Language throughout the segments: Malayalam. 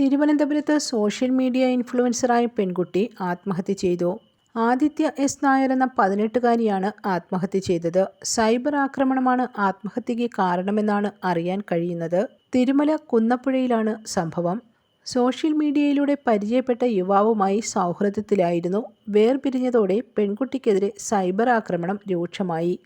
തിരുവനന്തപുരത്ത് സോഷ്യൽ മീഡിയ ഇൻഫ്ലുവൻസറായ പെൺകുട്ടി ആത്മഹത്യ ചെയ്തു. ആദിത്യ എസ് നായർ എന്ന പതിനെട്ടുകാരിയാണ് ആത്മഹത്യ ചെയ്തത്. സൈബർ ആക്രമണമാണ് ആത്മഹത്യയ്ക്ക് കാരണമെന്നാണ് അറിയാൻ കഴിയുന്നത്. തിരുമല കുന്നപ്പുഴയിലാണ് സംഭവം. സോഷ്യൽ മീഡിയയിലൂടെ പരിചയപ്പെട്ട യുവാവുമായി സൗഹൃദത്തിലായിരുന്നു. വേർപിരിഞ്ഞതോടെ പെൺകുട്ടിക്കെതിരെ സൈബർ ആക്രമണം രൂക്ഷമായി.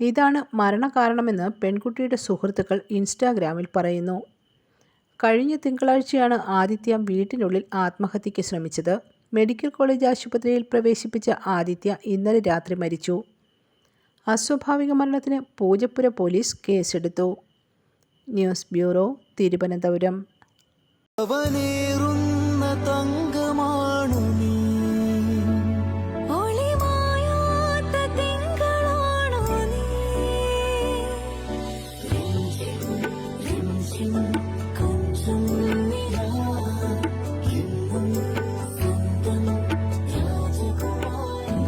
ഇതാണ് മരണകാരണമെന്ന് പെൺകുട്ടിയുടെ സുഹൃത്തുക്കൾ ഇൻസ്റ്റാഗ്രാമിൽ പറയുന്നു. കഴിഞ്ഞ തിങ്കളാഴ്ചയാണ് ആദിത്യ വീട്ടിനുള്ളിൽ ആത്മഹത്യയ്ക്ക് ശ്രമിച്ചത്. മെഡിക്കൽ കോളേജ് ആശുപത്രിയിൽ പ്രവേശിപ്പിച്ച ആദിത്യ ഇന്നലെ രാത്രി മരിച്ചു. അസ്വാഭാവിക മരണത്തിന് പൂജപ്പുര പോലീസ് കേസെടുത്തു. News bureau Thiruvananthapuram. തങ്കമാണു നീ. ഒളിമായാത്ത